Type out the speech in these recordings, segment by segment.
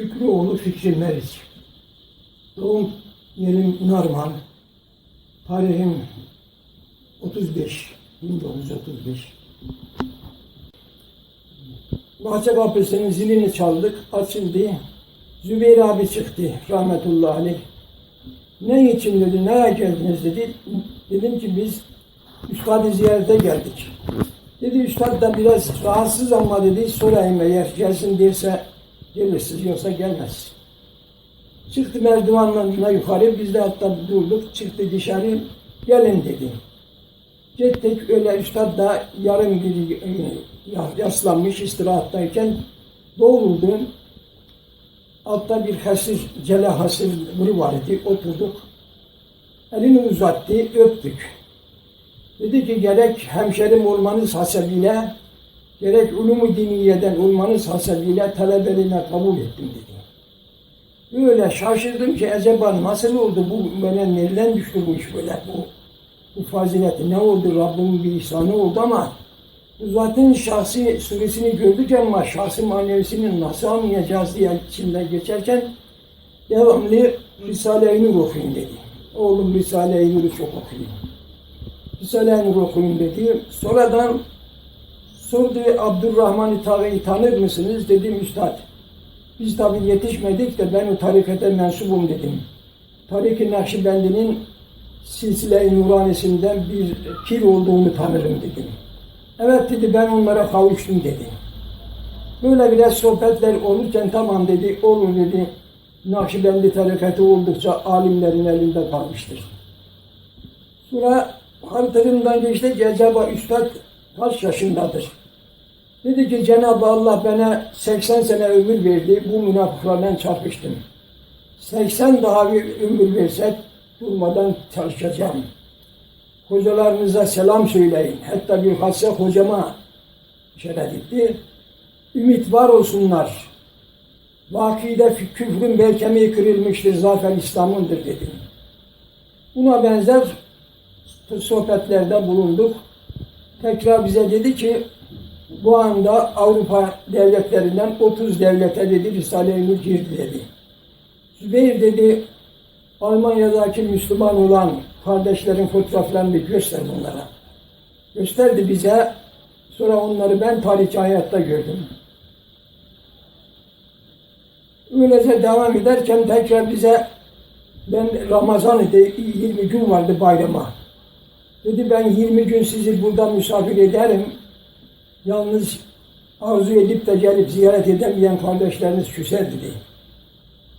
Şükrüoğlu Fikri Meriç. Doğum yerim Narman. Tarihim 35. 1935. Bahçe kapısının zilini çaldık, açıldı. Zübeyir abi çıktı, rahmetullahi aleyh. Ne için dedi, nereye geldiniz dedi. Dedim ki biz Üstad'ı ziyarete geldik. Dedi Üstad da biraz rahatsız ama dedi sorayım eğer gelsin derse gelirsiniz yoksa gelmez. Çıktı merdivenle yukarı biz de hatta durduk çıktı dışarı gelin dedi. Gittik öyle üstad da yarım bir e, ya- yaslanmış istirahattayken doğruldu. Altta bir hasır, cele hasırı vardı oturduk. Elini uzattı öptük. Dedi ki gerek hemşerim olmanız hasebiyle, gerek ulumu diniyeden olmanız hasebiyle talebeliğine kabul ettim dedi. Böyle şaşırdım ki acaba nasıl oldu bu böyle nereden düştü bu iş böyle bu, bu fazileti ne oldu Rabbimin bir ihsanı oldu ama zaten şahsi suresini gördük ama şahsi manevisini nasıl anlayacağız diye içinden geçerken devamlı Risale-i Nur okuyun dedi. Oğlum Risale-i Nur'u çok okuyun. Risale-i Nur okuyun dedi. Sonradan sordu Abdurrahman-ı Taği'yi tanır mısınız? Dedim üstad. Biz tabi yetişmedik de ben o tarikete mensubum dedim. Tarik-i Nakşibendi'nin Silsile-i Nuranesi'nden bir pir olduğunu tanırım dedim. Evet dedi ben onlara kavuştum dedi. Böyle biraz sohbetler olurken tamam dedi, olur dedi. Nakşibendi tarikatı oldukça alimlerin elinde kalmıştır. Sonra hatırımdan geçti ki acaba üstad kaç yaşındadır? Dedi ki Cenab-ı Allah bana 80 sene ömür verdi, bu münafıklarla çarpıştım. 80 daha bir ömür versek durmadan çalışacağım. Hocalarınıza selam söyleyin. Hatta bir hassa hocama işaret etti. Ümit var olsunlar. Vakide küfrün bel kemiği kırılmıştır, zafer İslam'ındır dedim. Buna benzer sohbetlerde bulunduk. Tekrar bize dedi ki bu anda Avrupa devletlerinden 30 devlete dedi Risale-i girdi dedi. Zübeyir dedi Almanya'daki Müslüman olan kardeşlerin fotoğraflarını göster bunlara. Gösterdi bize. Sonra onları ben tarihçi hayatta gördüm. Öylece devam ederken tekrar bize ben Ramazan idi, 20 gün vardı bayrama. Dedi ben 20 gün sizi burada misafir ederim. Yalnız arzu edip de gelip ziyaret edemeyen kardeşleriniz küser dedi.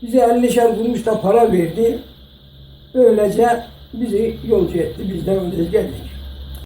Bize 50'şer kurmuş da para verdi. Böylece bizi yolcu etti. Biz de öyle geldik.